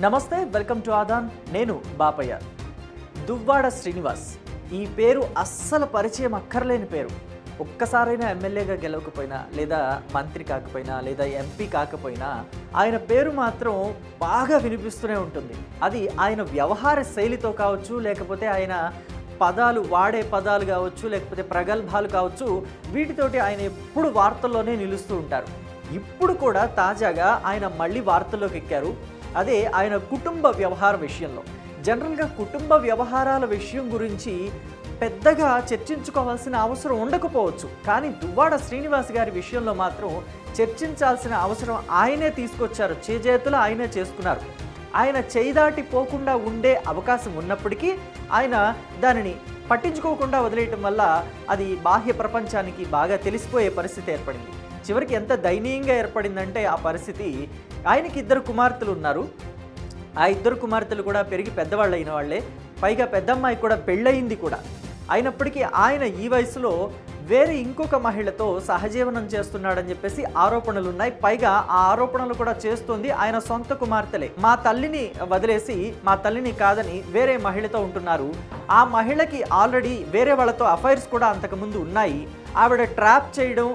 నమస్తే welcome to Aadan. నేను బాపయ్య. దువ్వాడ శ్రీనివాస్. ఈ పేరు అస్సలు పరిచయం అక్కర్లేని పేరు. ఒక్కసారైనా ఎమ్మెల్యేగా గెలవకపోయినా లేదా మంత్రి కాకపోయినా లేదా ఎంపీ కాకపోయినా ఆయన పేరు మాత్రం బాగా వినిపిస్తూనే ఉంటుంది. అది ఆయన వ్యవహార శైలితో కావచ్చు లేకపోతే ఆయన పదాలు వాడే పదాలు కావచ్చు లేకపోతే ప్రగల్భాలు కావచ్చు వీటితోటి ఆయన ఎప్పుడు వార్తల్లోనే నిలుస్తూ ఉంటారు. ఇప్పుడు కూడా తాజాగా ఆయన మళ్ళీ వార్తల్లోకి ఎక్కారు. అదే ఆయన కుటుంబ వ్యవహార విషయంలో. జనరల్గా కుటుంబ వ్యవహారాల విషయం గురించి పెద్దగా చర్చించుకోవాల్సిన అవసరం ఉండకపోవచ్చు. కానీ దువ్వాడ శ్రీనివాస్ గారి విషయంలో మాత్రం చర్చించాల్సిన అవసరం ఆయనే తీసుకొచ్చారు. చేజేతులు ఆయనే చేసుకున్నారు. ఆయన చేయిదాటి పోకుండా ఉండే అవకాశం ఉన్నప్పటికీ ఆయన దానిని పట్టించుకోకుండా వదిలేయటం వల్ల అది బాహ్య ప్రపంచానికి బాగా తెలిసిపోయే పరిస్థితి ఏర్పడింది. చివరికి ఎంత దయనీయంగా ఏర్పడిందంటే ఆ పరిస్థితి. ఆయనకి ఇద్దరు కుమార్తెలు ఉన్నారు. ఆ ఇద్దరు కుమార్తెలు కూడా పెరిగి పెద్దవాళ్ళు అయిన వాళ్ళే. పైగా పెద్దమ్మాయి కూడా పెళ్ళయింది కూడా. అయినప్పటికీ ఆయన ఈ వయసులో వేరే ఇంకొక మహిళతో సహజీవనం చేస్తున్నాడని చెప్పేసి ఆరోపణలు ఉన్నాయి పైగా ఆ ఆరోపణలు కూడా చేస్తుంది ఆయన సొంత కుమార్తెలే. మా తల్లిని వదిలేసి మా తల్లిని కాదని వేరే మహిళతో ఉంటున్నారు. ఆ మహిళకి ఆల్రెడీ వేరే వాళ్ళతో అఫైర్స్ కూడా అంతకుముందు ఉన్నాయి. ఆవిడ ట్రాప్ చేయడం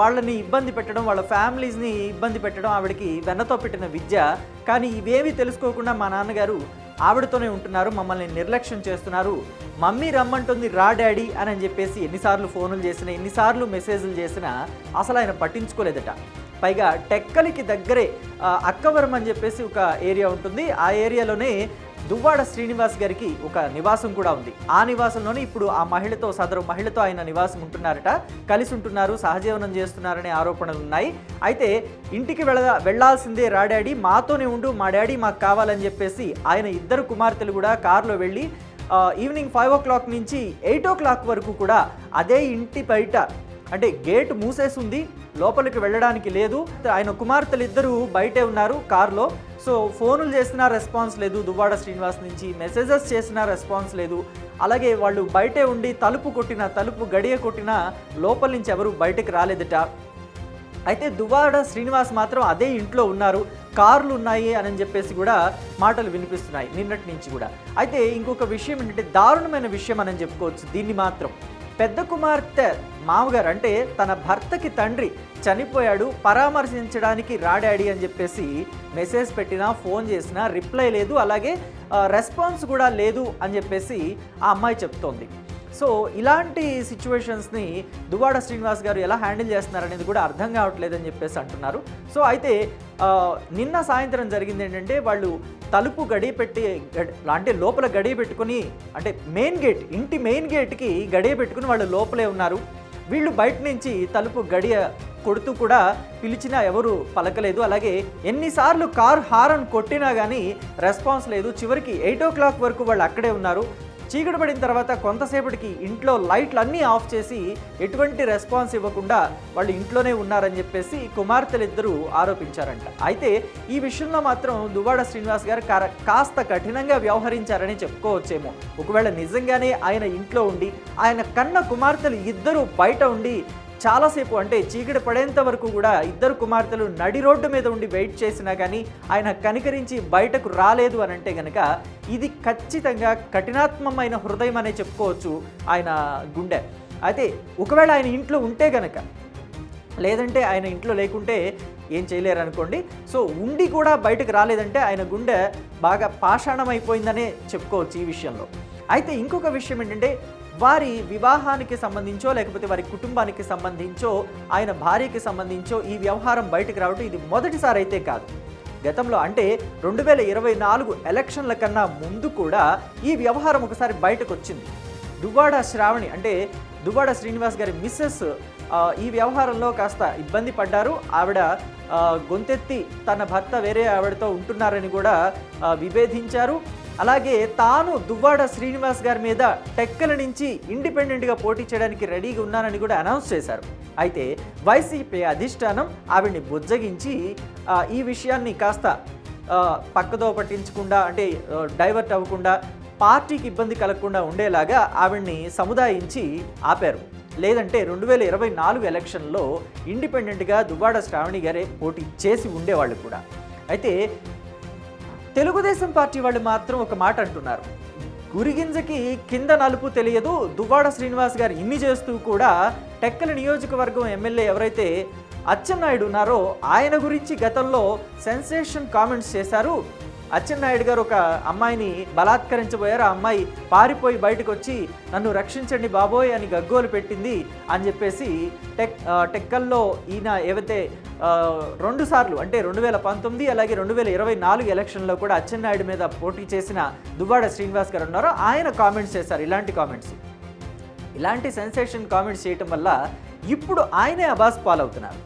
వాళ్ళని ఇబ్బంది పెట్టడం వాళ్ళ ఫ్యామిలీస్ని ఇబ్బంది పెట్టడం ఆవిడకి వెన్నతో పెట్టిన విద్య. కానీ ఇవేమీ తెలుసుకోకుండా మా నాన్నగారు ఆవిడతోనే ఉంటున్నారు మమ్మల్ని నిర్లక్ష్యం చేస్తున్నారు. మమ్మీ రమ్మంటుంది రా డాడీ అని అని చెప్పేసి ఎన్నిసార్లు ఫోన్లు చేసినా ఎన్నిసార్లు మెసేజ్లు చేసినా అసలు ఆయన పట్టించుకోలేదట. పైగా టెక్కలికి దగ్గరే అక్కవరం అని చెప్పేసి ఒక ఏరియా ఉంటుంది. ఆ ఏరియాలోనే దువ్వాడ శ్రీనివాస్ గారికి ఒక నివాసం కూడా ఉంది. ఆ నివాసంలోనే ఇప్పుడు ఆ మహిళతో సదరు మహిళతో ఆయన నివాసం ఉంటున్నారట. కలిసి ఉంటున్నారు సహజీవనం చేస్తున్నారనే ఆరోపణలు ఉన్నాయి. అయితే ఇంటికి వెళ్ళ వెళ్ళాల్సిందే రా డాడీ మాతోనే ఉండు మా డాడీ మాకు కావాలని చెప్పేసి ఆయన ఇద్దరు కుమార్తెలు కూడా కారులో వెళ్ళి ఈవినింగ్ ఫైవ్ ఓ క్లాక్ నుంచి ఎయిట్ ఓ క్లాక్ వరకు కూడా అదే ఇంటి బయట అంటే గేట్ మూసేసి ఉంది. లోపలికి వెళ్ళడానికి లేదు. ఆయన కుమార్తెలు ఇద్దరు బయటే ఉన్నారు కారులో. సో ఫోనులు చేసినా రెస్పాన్స్ లేదు. దువ్వాడ శ్రీనివాస్ నుంచి మెసేజెస్ చేసినా రెస్పాన్స్ లేదు. అలాగే వాళ్ళు బయటే ఉండి తలుపు కొట్టిన తలుపు గడియ కొట్టిన లోపల నుంచి ఎవరు బయటకు రాలేదట. అయితే దువ్వాడ శ్రీనివాస్ మాత్రం అదే ఇంట్లో ఉన్నారు. కార్లు ఉన్నాయి అని చెప్పేసి కూడా మాటలు వినిపిస్తున్నాయి. నిన్నటి నుంచి కూడా. అయితే ఇంకొక విషయం ఏంటంటే దారుణమైన విషయం అని చెప్పుకోవచ్చు. దీన్ని మాత్రం పెద్ద కుమార్తె మామగారు అంటే తన భర్తకి తండ్రి చనిపోయాడు పరామర్శించడానికి రాడాడి అని చెప్పేసి మెసేజ్ పెట్టినా ఫోన్ చేసినా రిప్లై లేదు అలాగే రెస్పాన్స్ కూడా లేదు అని చెప్పేసి ఆ అమ్మాయి చెప్తోంది. సో ఇలాంటి సిచ్యువేషన్స్ని దువ్వాడ శ్రీనివాస్ గారు ఎలా హ్యాండిల్ చేస్తున్నారనేది కూడా అర్థం కావట్లేదని చెప్పేసి అంటున్నారు. సో అయితే నిన్న సాయంత్రం జరిగింది ఏంటంటే వాళ్ళు తలుపు గడియ పెట్టి గడి- అంటే లోపల గడియ పెట్టుకొని అంటే మెయిన్ గేట్ ఇంటి మెయిన్ గేట్కి గడియ పెట్టుకుని వాళ్ళు లోపలే ఉన్నారు. వీళ్ళు బయట నుంచి తలుపు గడియ కొడుతూ కూడా పిలిచినా ఎవరు పలకలేదు. అలాగే ఎన్నిసార్లు కార్ హారన్ కొట్టినా కానీ రెస్పాన్స్ లేదు. చివరికి ఎయిట్ ఓ క్లాక్ వరకు వాళ్ళు అక్కడే ఉన్నారు. చీకటి పడిన తర్వాత కొంతసేపటికి ఇంట్లో లైట్లు అన్నీ ఆఫ్ చేసి ఎటువంటి రెస్పాన్స్ ఇవ్వకుండా వాళ్ళు ఇంట్లోనే ఉన్నారని చెప్పేసి కుమార్తెలిద్దరూ ఆరోపించారంట. అయితే ఈ విషయంలో మాత్రం దువ్వాడ శ్రీనివాస్ గారు కార- కాస్త కఠినంగా వ్యవహరించారని చెప్పుకోవచ్చేమో. ఒకవేళ నిజంగానే ఆయన ఇంట్లో ఉండి ఆయన కన్న కుమార్తెలు ఇద్దరు బయట ఉండి చాలాసేపు అంటే చీకటి పడేంత వరకు కూడా ఇద్దరు కుమార్తెలు నడి రోడ్డు మీద ఉండి వెయిట్ చేసినా కానీ ఆయన కనికరించి బయటకు రాలేదు అని అంటే కనుక ఇది ఖచ్చితంగా కఠినాత్మమైన హృదయం అనే చెప్పుకోవచ్చు ఆయన గుండె. అయితే ఒకవేళ ఆయన ఇంట్లో ఉంటే గనక లేదంటే ఆయన ఇంట్లో లేకుంటే ఏం చేయలేరు అనుకోండి. సో ఉండి కూడా బయటకు రాలేదంటే ఆయన గుండె బాగా పాషాణమైపోయిందనే చెప్పుకోవచ్చు ఈ విషయంలో. అయితే ఇంకొక విషయం ఏంటంటే వారి వివాహానికి సంబంధించో లేకపోతే వారి కుటుంబానికి సంబంధించో ఆయన భార్యకి సంబంధించో ఈ వ్యవహారం బయటకు రావడం ఇది మొదటిసారి అయితే కాదు. గతంలో అంటే రెండు వేల ఇరవై నాలుగు ఎలక్షన్ల కన్నా ముందు కూడా ఈ వ్యవహారం ఒకసారి బయటకు వచ్చింది దువ్వాడ శ్రావణి అంటే దువ్వాడ శ్రీనివాస్ గారి మిస్సెస్ ఈ వ్యవహారంలో కాస్త ఇబ్బంది పడ్డారు. ఆవిడ గొంతెత్తి తన భర్త వేరే ఆవిడతో ఉంటున్నారని కూడా విభేదించారు. అలాగే తాను దువ్వాడ శ్రీనివాస్ గారి మీద టెక్కల నుంచి ఇండిపెండెంట్గా పోటీ చేయడానికి రెడీగా ఉన్నానని కూడా అనౌన్స్ చేశారు. అయితే వైసీపీ అధిష్టానం ఆవిడ్ని బుజ్జగించి ఈ విషయాన్ని కాస్త పక్కదో పట్టించకుండా అంటే డైవర్ట్ అవ్వకుండా పార్టీకి ఇబ్బంది కలగకుండా ఉండేలాగా ఆవిడ్ని సముదాయించి ఆపారు. లేదంటే రెండు వేల ఇరవై నాలుగు ఎలక్షన్లో ఇండిపెండెంట్గా దువ్వాడ శ్రావణి గారే పోటీ చేసి ఉండేవాళ్ళు కూడా. అయితే తెలుగుదేశం పార్టీ వాళ్ళు మాత్రం ఒక మాట అంటున్నారు. గురిగింజకి కింద నలుపు తెలియదు. దువ్వాడ శ్రీనివాస్ గారు ఇన్ని చేస్తూ కూడా టెక్కల నియోజకవర్గం ఎమ్మెల్యే ఎవరైతే అచ్చెన్నాయుడు ఉన్నారో ఆయన గురించి గతంలో సెన్సేషన్ కామెంట్స్ చేశారు. అచ్చెన్నాయుడు గారు ఒక అమ్మాయిని బలాత్కరించబోయారు. ఆ అమ్మాయి పారిపోయి బయటకు వచ్చి నన్ను రక్షించండి బాబోయ్ అని గగ్గోలు పెట్టింది అని చెప్పేసి టెక్ టెక్కల్లో ఈయన ఏవైతే రెండు సార్లు అంటే రెండు వేల పంతొమ్మిది అలాగే రెండు వేల ఇరవై నాలుగు ఎలక్షన్లో కూడా అచ్చెన్నాయుడు మీద పోటీ చేసిన దువ్వాడ శ్రీనివాస్ గారు ఉన్నారో ఆయన కామెంట్స్ చేశారు ఇలాంటి కామెంట్స్. ఇలాంటి సెన్సేషన్ కామెంట్స్ చేయటం వల్ల ఇప్పుడు ఆయనే అబాస్ పాలవుతున్నారు.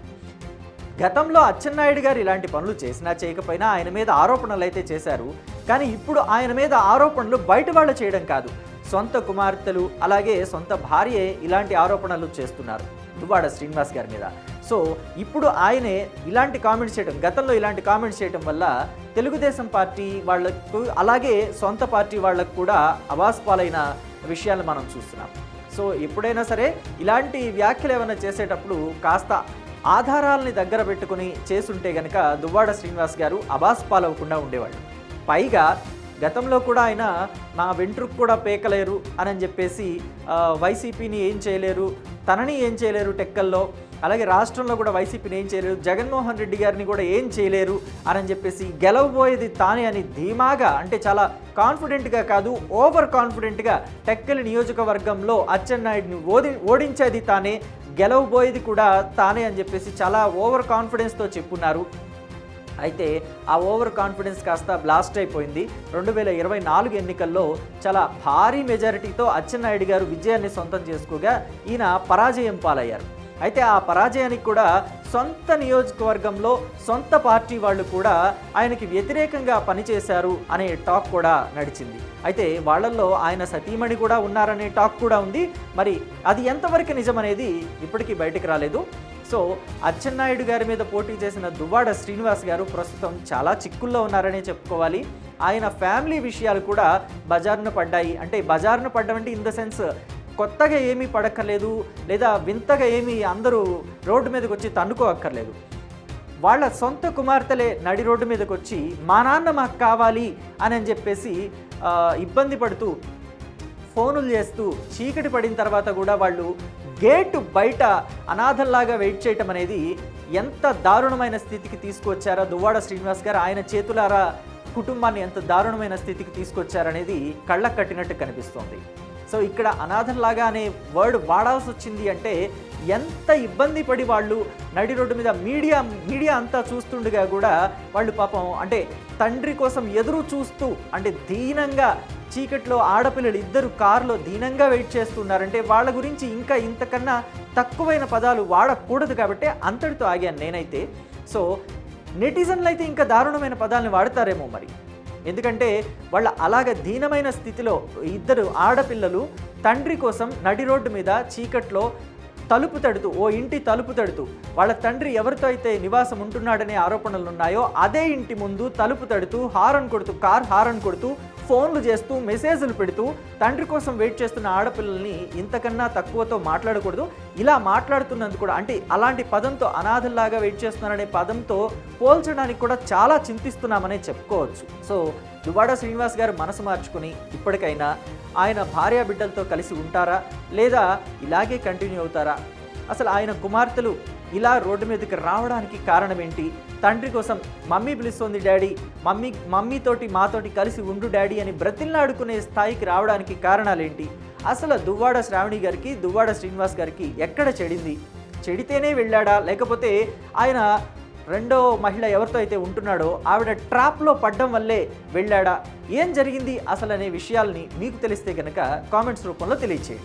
గతంలో అచ్చెన్నాయుడు గారు ఇలాంటి పనులు చేసినా చేయకపోయినా ఆయన మీద ఆరోపణలు అయితే చేశారు. కానీ ఇప్పుడు ఆయన మీద ఆరోపణలు బయట వాళ్ళు చేయడం కాదు. సొంత కుమార్తెలు అలాగే సొంత భార్యే ఇలాంటి ఆరోపణలు చేస్తున్నారు. దువ్వాడ శ్రీనివాస్ గారి మీద. సో ఇప్పుడు ఆయనే ఇలాంటి కామెంట్స్ చేయడం గతంలో ఇలాంటి కామెంట్స్ చేయడం వల్ల తెలుగుదేశం పార్టీ వాళ్ళకు అలాగే సొంత పార్టీ వాళ్ళకు కూడా అవాస్పాలైన విషయాలు మనం చూస్తున్నాం. సో ఎప్పుడైనా సరే ఇలాంటి వ్యాఖ్యలు ఏమైనా చేసేటప్పుడు కాస్త ఆధారాలని దగ్గర పెట్టుకుని చేసుంటే గనక దువ్వాడ శ్రీనివాస్ గారు అబాస్ పాలవకుండా ఉండేవాళ్ళు. పైగా గతంలో కూడా ఆయన నా వెంట్రుకు కూడా పేకలేరు అని చెప్పేసి వైసీపీని ఏం చేయలేరు తనని ఏం చేయలేరు టెక్కల్లో అలాగే రాష్ట్రంలో కూడా వైసీపీని ఏం చేయలేరు జగన్మోహన్ రెడ్డి గారిని కూడా ఏం చేయలేరు అని చెప్పేసి గెలవబోయేది తానే అని ధీమాగా అంటే చాలా కాన్ఫిడెంట్గా కాదు ఓవర్ కాన్ఫిడెంట్గా టెక్కలి నియోజకవర్గంలో అచ్చెన్నాయుడిని ఓడి ఓడించేది తానే గెలవబోయేది కూడా తానే అని చెప్పేసి చాలా ఓవర్ కాన్ఫిడెన్స్తో చెప్పున్నారు. అయితే ఆ ఓవర్ కాన్ఫిడెన్స్ కాస్త బ్లాస్ట్ అయిపోయింది. రెండు వేల ఇరవై నాలుగు ఎన్నికల్లో చాలా భారీ మెజారిటీతో అచ్చెన్నాయుడు గారు విజయాన్ని సొంతం చేసుకోగా ఈయన పరాజయం పాలయ్యారు. అయితే ఆ పరాజయానికి కూడా సొంత నియోజకవర్గంలో సొంత పార్టీ వాళ్ళు కూడా ఆయనకి వ్యతిరేకంగా పనిచేశారు అనే టాక్ కూడా నడిచింది. అయితే వాళ్ళల్లో ఆయన సతీమణి కూడా ఉన్నారనే టాక్ కూడా ఉంది. మరి అది ఎంతవరకు నిజమనేది ఇప్పటికీ బయటకు రాలేదు. సో అచ్చెన్నాయుడు గారి మీద పోటీ చేసిన దువ్వాడ శ్రీనివాస్ గారు ప్రస్తుతం చాలా చిక్కుల్లో ఉన్నారనే చెప్పుకోవాలి. ఆయన ఫ్యామిలీ విషయాలు కూడా బజార్ను పడ్డాయి. అంటే బజార్ను పడ్డం అంటే ఇన్ ద సెన్స్ కొత్తగా ఏమీ పడక్కర్లేదు లేదా వింతగా ఏమీ అందరూ రోడ్డు మీదకి వచ్చి తన్నుకోక్కర్లేదు. వాళ్ళ సొంత కుమార్తెలే నడి రోడ్డు మీదకి వచ్చి మా నాన్న మాకు కావాలి అని అని చెప్పేసి ఇబ్బంది పడుతూ ఫోనులు చేస్తూ చీకటి పడిన తర్వాత కూడా వాళ్ళు గేటు బయట అనాథల్లాగా వెయిట్ చేయటం అనేది ఎంత దారుణమైన స్థితికి తీసుకొచ్చారో? దువ్వాడ శ్రీనివాస్ గారు ఆయన చేతులారా కుటుంబాన్ని ఎంత దారుణమైన స్థితికి తీసుకొచ్చారనేది కళ్ళకు కట్టినట్టు కనిపిస్తోంది. సో ఇక్కడ అనాథల్లాగా అనే వర్డ్ వాడాల్సి వచ్చింది అంటే ఎంత ఇబ్బంది పడి వాళ్ళు నడి రోడ్డు మీద మీడియా మీడియా అంతా చూస్తుండగా కూడా వాళ్ళు పాపం అంటే తండ్రి కోసం ఎదురు చూస్తూ అంటే దీనంగా చీకట్లో ఆడపిల్లలు ఇద్దరు కారులో దీనంగా వెయిట్ చేస్తున్నారంటే వాళ్ళ గురించి ఇంకా ఇంతకన్నా తక్కువైన పదాలు వాడకూడదు కాబట్టి అంతటితో ఆగాను నేనైతే. సో నెటిజన్లు అయితే ఇంకా దారుణమైన పదాలను వాడతారేమో మరి. ఎందుకంటే వాళ్ళ అలాగ దీనమైన స్థితిలో ఇద్దరు ఆడపిల్లలు తండ్రి కోసం నడి రోడ్డు మీద చీకట్లో తలుపు తడుతూ ఓ ఇంటి తలుపు తడుతూ వాళ్ళ తండ్రి ఎవరితో అయితే నివాసం ఉంటున్నాడనే ఆరోపణలు ఉన్నాయో అదే ఇంటి ముందు తలుపు తడుతూ హారన్ కొడుతూ కార్ హారన్ కొడుతూ ఫోన్లు చేస్తూ మెసేజ్లు పెడుతూ తండ్రి కోసం వెయిట్ చేస్తున్న ఆడపిల్లల్ని ఇంతకన్నా తక్కువతో మాట్లాడకూడదు. ఇలా మాట్లాడుతున్నందుకు కూడా అంటే అలాంటి పదంతో అనాథల్లాగా వెయిట్ చేస్తున్నారనే పదంతో పోల్చడానికి కూడా చాలా చింతిస్తున్నామనే చెప్పుకోవచ్చు. సో దువాడ శ్రీనివాస్ గారు మనసు మార్చుకుని ఇప్పటికైనా ఆయన భార్య బిడ్డలతో కలిసి ఉంటారా? లేదా ఇలాగే కంటిన్యూ అవుతారా? అసలు ఆయన కుమార్తెలు ఇలా రోడ్డు మీదకి రావడానికి కారణం ఏంటి? తండ్రి కోసం మమ్మీ పిలుస్తోంది డాడీ. మమ్మీ మమ్మీతోటి మాతోటి కలిసి ఉండు డాడీ అని బ్రతిల్లాడుకునే స్థాయికి రావడానికి కారణాలేంటి? అసలు దువ్వాడ శ్రావణి గారికి దువ్వాడ శ్రీనివాస్ గారికి ఎక్కడ చెడింది? చెడితేనే వెళ్ళాడా? లేకపోతే ఆయన రెండో మహిళ ఎవరితో అయితే ఉంటున్నాడో ఆవిడ ట్రాప్లో పడ్డం వల్లే వెళ్ళాడా? ఏం జరిగింది అసలు అనే విషయాల్ని మీకు తెలిస్తే కనుక కామెంట్స్ రూపంలో తెలియచేయండి.